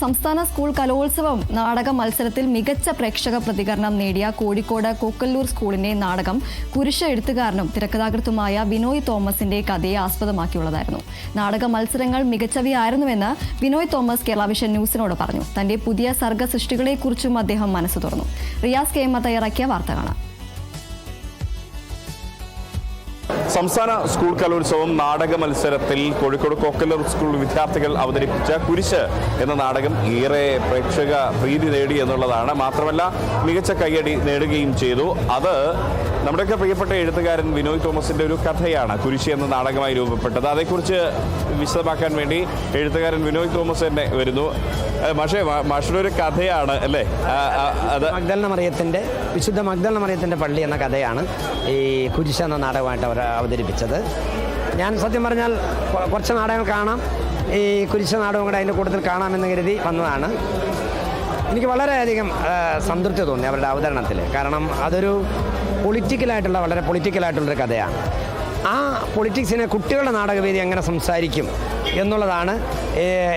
സംസ്ഥാന സ്കൂൾ കലോത്സവം നാടക മത്സരത്തിൽ മികച്ച പ്രേക്ഷക പ്രതികരണം നേടിയ കോഴിക്കോട് കോക്കല്ലൂർ സ്കൂളിന്റെ നാടകം കുരിശ എഴുത്തുകാരനും തിരക്കഥാകൃത്തുമായ ബിനോയ് തോമസിന്റെ കഥയെ ആസ്പദമാക്കിയുള്ളതായിരുന്നു. നാടക മത്സരങ്ങൾ മികച്ചവയായിരുന്നുവെന്ന് ബിനോയ് തോമസ് കേരളവിഷൻ ന്യൂസിനോട് പറഞ്ഞു. തന്റെ പുതിയ സർഗ സൃഷ്ടികളെക്കുറിച്ചും അദ്ദേഹം മനസ്സ് തുറന്നു. റിയാസ് കേമ തയ്യാറാക്കിയ വാർത്ത കാണാം. സംസ്ഥാന സ്കൂൾ കലോത്സവം നാടക മത്സരത്തിൽ കോഴിക്കോട് കോക്കലർ സ്കൂൾ വിദ്യാർത്ഥികൾ അവതരിപ്പിച്ച കുരിശ് എന്ന നാടകം ഏറെ പ്രേക്ഷക പ്രീതി നേടി എന്നുള്ളതാണ്. മാത്രമല്ല മികച്ച കയ്യടി നേടുകയും ചെയ്തു. അത് നമ്മുടെയൊക്കെ പ്രിയപ്പെട്ട എഴുത്തുകാരൻ വിനോയ് തോമസിന്റെ ഒരു കഥയാണ് കുരിശ് എന്ന നാടകമായി രൂപപ്പെട്ടത്. അതേക്കുറിച്ച് വിശദമാക്കാൻ വേണ്ടി എഴുത്തുകാരൻ വിനോയ് തോമസ് തന്നെ വരുന്നു. ഏഹ് മാഷേ മാ- ഒരു കഥയാണ് അല്ലേ? അത് മഗ്ദലന മറിയത്തിന്റെ വിശുദ്ധ മഗ്ദലന മറിയത്തിന്റെ പള്ളി എന്ന കഥയാണ് ഈ കുരിശ് എന്ന നാടകമായിട്ട് അവർ അവതരിപ്പിച്ചത്. ഞാൻ സത്യം പറഞ്ഞാൽ കുറച്ച് നാടകങ്ങൾ കാണാം. ഈ കുരിശ് നാടകം കൂടെ അതിന്റെ കൂട്ടത്തിൽ കാണാമെന്ന് കരുതി വന്നതാണ്. എനിക്ക് വളരെയധികം സംതൃപ്തി തോന്നി അവരുടെ അവതരണത്തിൽ കാരണം അതൊരു പൊളിറ്റിക്കലായിട്ടുള്ള വളരെ പൊളിറ്റിക്കലായിട്ടുള്ളൊരു കഥയാണ്. ആ പൊളിറ്റിക്സിനെ കുട്ടികളുടെ നാടകവേദി എങ്ങനെ സംസാരിക്കും എന്നുള്ളതാണ്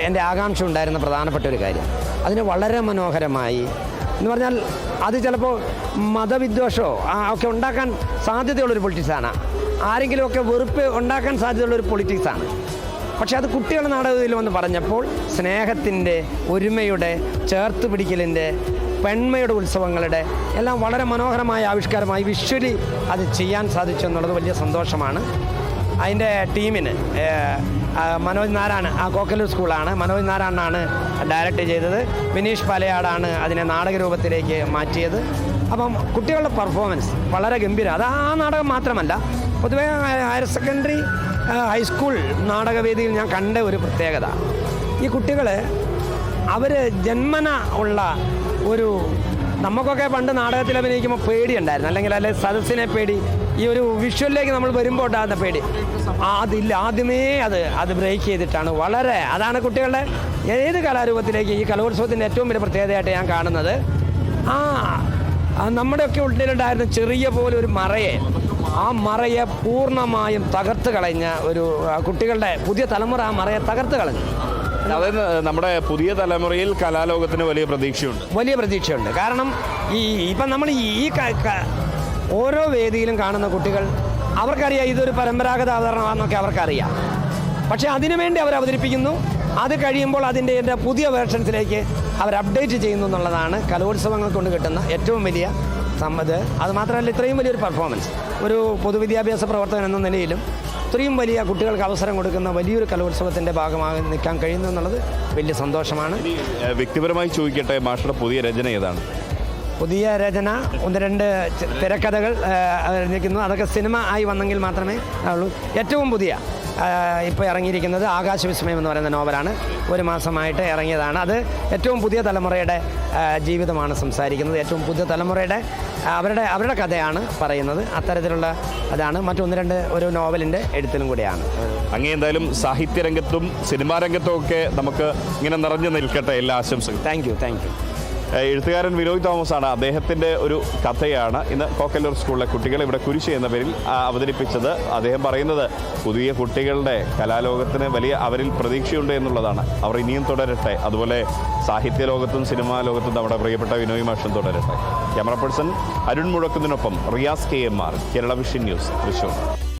എന്റെ ആകാംക്ഷ ഉണ്ടായിരുന്ന പ്രധാനപ്പെട്ട ഒരു കാര്യം. അതിന് വളരെ മനോഹരമായി എന്ന് പറഞ്ഞാൽ അത് ചിലപ്പോൾ മതവിദ്വേഷമോ ഒക്കെ ഉണ്ടാക്കാൻ സാധ്യതയുള്ളൊരു പൊളിറ്റിക്സാണ്. ആരെങ്കിലുമൊക്കെ വെറുപ്പ് ഉണ്ടാക്കാൻ സാധ്യതയുള്ള സാധ്യതയുള്ളൊരു പൊളിറ്റിക്സാണ് പക്ഷെ അത് കുട്ടികളുടെ നാടകത്തിൽ വന്ന് പറഞ്ഞപ്പോൾ സ്നേഹത്തിന്റെ ഒരുമയുടെ ചേർത്ത് പിടിക്കലിന്റെ പെൺമയുടെ ഉത്സവങ്ങളുടെ എല്ലാം വളരെ മനോഹരമായ ആവിഷ്കാരമായി വിശ്വലി അത് ചെയ്യാൻ സാധിച്ചു എന്നുള്ളത് വലിയ സന്തോഷമാണ്. അതിന്റെ ടീമിന് മനോജ് നാരായണ ആ കോക്കലൂർ സ്കൂളാണ്. മനോജ് നാരായണനാണ് ഡയറക്റ്റ് ചെയ്തത്. വിനീഷ് പലയാടാണ് അതിനെ നാടക രൂപത്തിലേക്ക് മാറ്റിയത്. അപ്പം കുട്ടികളുടെ പെർഫോമൻസ് വളരെ ഗംഭീരം. അത് ആ നാടകം മാത്രമല്ല പൊതുവേ ഹയർ സെക്കൻഡറി ഹൈസ്കൂൾ നാടകവേദിയിൽ ഞാൻ കണ്ട ഒരു പ്രത്യേകത. ഈ കുട്ടികൾ അവർ ജന്മന ഉള്ള ഒരു നമുക്കൊക്കെ പണ്ട് നാടകത്തിൽ അഭിനയിക്കുമ്പോൾ പേടിയുണ്ടായിരുന്നു. അല്ലെങ്കിൽ അല്ലെ സദസ്സിനെ പേടി ഈ ഒരു വിഷ്വലിലേക്ക് നമ്മൾ വരുമ്പോൾ ഉണ്ടാകുന്ന പേടി. അതില്ല ആദ്യമേ അത് അത് ബ്രേക്ക് ചെയ്തിട്ടാണ്. വളരെ അതാണ് കുട്ടികളുടെ ഏത് കലാരൂപത്തിലേക്ക് ഈ കലോത്സവത്തിന്റെ ഏറ്റവും വലിയ പ്രത്യേകതയായിട്ട് ഞാൻ കാണുന്നത്. ആ നമ്മുടെയൊക്കെ ഉള്ളിലുണ്ടായിരുന്ന ചെറിയ പോലെ ഒരു മറയെ ആ മറയെ പൂർണമായും തകർത്ത് കളഞ്ഞ ഒരു കുട്ടികളുടെ പുതിയ തലമുറ ആ മറയെ തകർത്ത് കളഞ്ഞു. അതായത് നമ്മുടെ പുതിയ തലമുറയിൽ കലാലോകത്തിന് വലിയ പ്രതീക്ഷയുണ്ട്. വലിയ പ്രതീക്ഷയുണ്ട്. കാരണം ഈ ഇപ്പം നമ്മൾ ഈ ഓരോ വേദിയിലും കാണുന്ന കുട്ടികൾ അവർക്കറിയാം ഇതൊരു പരമ്പരാഗത അവതരണമാണെന്നൊക്കെ അവർക്കറിയാം. പക്ഷേ അതിനുവേണ്ടി അവർ അവതരിപ്പിക്കുന്നു അത് കഴിയുമ്പോൾ അതിന്റെ എന്റെ പുതിയ വേർഷൻസിലേക്ക് അവർ അപ്ഡേറ്റ് ചെയ്യുന്നു എന്നുള്ളതാണ് കലോത്സവങ്ങൾ കൊണ്ട് കിട്ടുന്ന ഏറ്റവും വലിയ സമ്മത്. അതുമാത്രമല്ല ഇത്രയും വലിയൊരു പെർഫോമൻസ് ഒരു പൊതുവിദ്യാഭ്യാസ പ്രവർത്തകൻ എന്ന നിലയിലും ഇത്രയും വലിയ കുട്ടികൾക്ക് അവസരം കൊടുക്കുന്ന വലിയൊരു കലോത്സവത്തിന്റെ ഭാഗമായി നിൽക്കാൻ കഴിയുന്നു എന്നുള്ളത് വലിയ സന്തോഷമാണ്. വ്യക്തിപരമായി ചോദിക്കട്ടെ മാഷയുടെ പുതിയ രചന ഏതാണ്? പുതിയ രചന ഒന്ന് രണ്ട് തിരക്കഥകൾ നിൽക്കുന്നു അതൊക്കെ സിനിമ ആയി വന്നെങ്കിൽ മാത്രമേ ഉള്ളൂ. ഏറ്റവും പുതിയ ഇപ്പോൾ ഇറങ്ങിയിരിക്കുന്നത് ആകാശവിസ്മയം എന്ന് പറയുന്ന നോവലാണ്. ഒരു മാസമായിട്ട് ഇറങ്ങിയതാണ്. അത് ഏറ്റവും പുതിയ തലമുറയുടെ ജീവിതമാണ് സംസാരിക്കുന്നത്. ഏറ്റവും പുതിയ തലമുറയുടെ അവരുടെ അവരുടെ കഥയാണ് പറയുന്നത്. അത്തരത്തിലുള്ള അതാണ്. മറ്റൊന്ന് രണ്ട് ഒരു നോവലിന്റെ എഴുത്തിലും കൂടിയാണ്. അങ്ങനെ എന്തായാലും സാഹിത്യരംഗത്തും സിനിമാ രംഗത്തും ഒക്കെ നമുക്ക് ഇങ്ങനെ നിറഞ്ഞു നിൽക്കട്ടെ. എല്ലാ ആശംസകളും. താങ്ക് യു താങ്ക് യു എഴുത്തുകാരൻ വിനോയ് തോമസ് ആണ് അദ്ദേഹത്തിന്റെ ഒരു കഥയാണ്. ഇന്ന് കോക്കല്ലൂർ സ്കൂളിലെ കുട്ടികൾ ഇവിടെ കുരിശ് എന്ന പേരിൽ അവതരിപ്പിച്ചത് അദ്ദേഹം പറയുന്നത് പുതിയ കുട്ടികളുടെ കലാലോകത്തിന് വലിയ അവരിൽ പ്രതീക്ഷയുണ്ട് എന്നുള്ളതാണ്. അവർ ഇനിയും തുടരട്ടെ. അതുപോലെ സാഹിത്യ ലോകത്തും സിനിമാ ലോകത്തും നമ്മുടെ പ്രിയപ്പെട്ട വിനോയ് മാഷൻ തുടരട്ടെ. Camera person Arun മുഴക്കുന്നതിനൊപ്പം Riyas K M R Kerala vision news Thrissur